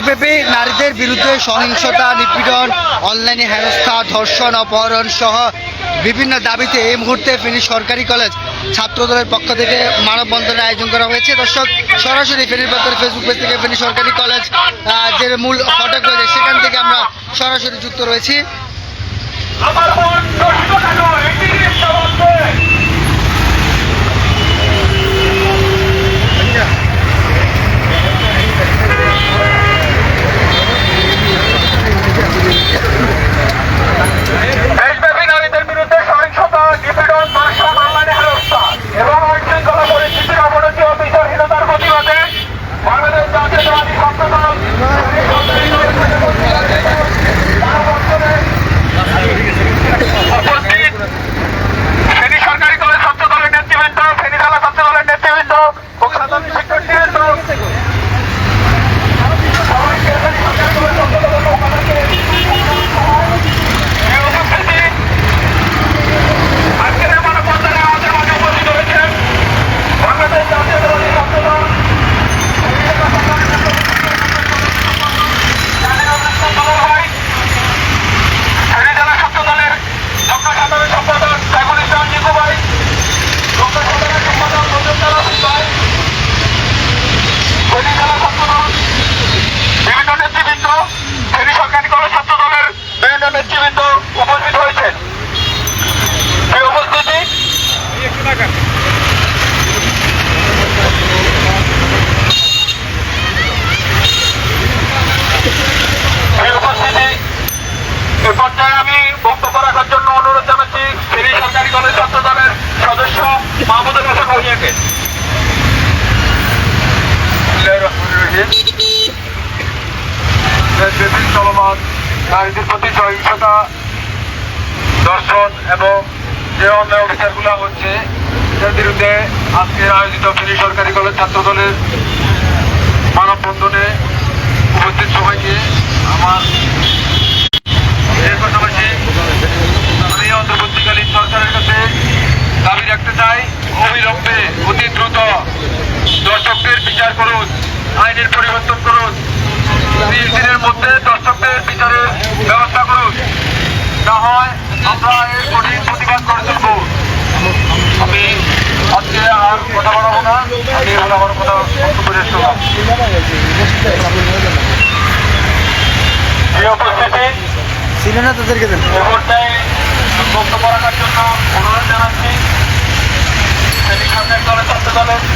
দেশব্যাপী নারীদের বিরুদ্ধে সহিংসতা, নিপীড়ন, অনলাইনে হেনস্থা, ধর্ষণ, অপহরণ সহ বিভিন্ন দাবিতে এই মুহূর্তে ফেনী সরকারি কলেজ ছাত্রদলের পক্ষ থেকে মানববন্ধনের আয়োজন করা হয়েছে। দর্শক, সরাসরি ফেনীর পাত্র ফেসবুক পেজ থেকে ফেনী সরকারি কলেজ যে মূল ফটক রয়েছে, সেখান থেকে আমরা সরাসরি যুক্ত রয়েছি। আমার বোন দর্শক কেন এটি সমাজে দেশব্যাপী নারীদের বিরুদ্ধে সহিংসতা নিপীড়ন ধর্ষণ অনলাইনে হেনস্থা এবং আইনশৃঙ্খলা পরিস্থিতির অবনতি ও বিচারহীনতার প্রতিবাদে বাংলাদেশ জাতীয়তাবাদী ছাত্রদল উপস্থিত ফেনী সরকারি কলেজ ছাত্র দলের নেতৃবৃন্দ ফেনী জেলা ছাত্র দলের নেতৃবৃন্দ ও সাধারণ শিক্ষার্থীবৃন্দ সবাইকে ফেনী সরকারি কলেজ ছাত্র দলের পক্ষ থেকে এই উপস্থিতি আজকের এই মানববন্ধনে আমাদের মাঝে উপস্থিত হয়েছেন বাংলাদেশ জাতীয়তাবাদী ছাত্র দল ভাই ফেনী জেলা ছাত্র দলের যুগ্ম সাধারণ সম্পাদক সাইফুল ইসলাম জিকু ভাই যুগ্ম সাধারণ সম্পাদক মজুমদার হোসেন ভাই ফেনী জেলা ছাত্র দল বিভিন্ন নেতৃবৃন্দ ফেনী সরকারি কলেজ ছাত্র দলের বিভিন্ন নেতৃবৃন্দ উপস্থিত হয়েছেন সেই উপস্থিতি সেই উপস্থিতি এ পর্যায়ে আমি বক্তব্য রাখার জন্য অনুরোধ জানাচ্ছি ফেনী সরকারি কলেজ সদস্য নারীদের প্রতি সহিংসতা, দর্শন এবং যে অন্যায় অবিচারগুলো হচ্ছে, এর বিরুদ্ধে আজকের আয়োজিত ফেনী সরকারি কলেজ ছাত্র দলের মানববন্ধনে উপস্থিত সবাইকে আমার অবিলম্বে অতি দ্রুত দর্শকদের বিচার করুন আইনের পরিবর্তন করুন। তিরিশ দিনের মধ্যে দর্শকদের বিচারের ব্যবস্থা করুন। না হয় আমরা এর কঠিন প্রতিবাদ করে তুলব। আমি আজকে আর কথা বাড়াবো না আমি হলো আমার কথা বক্তব্য উপস্থিতি ছিল না তাদেরকে বক্তব্য রাখার জন্য অনুরোধ জানাচ্ছি। দলের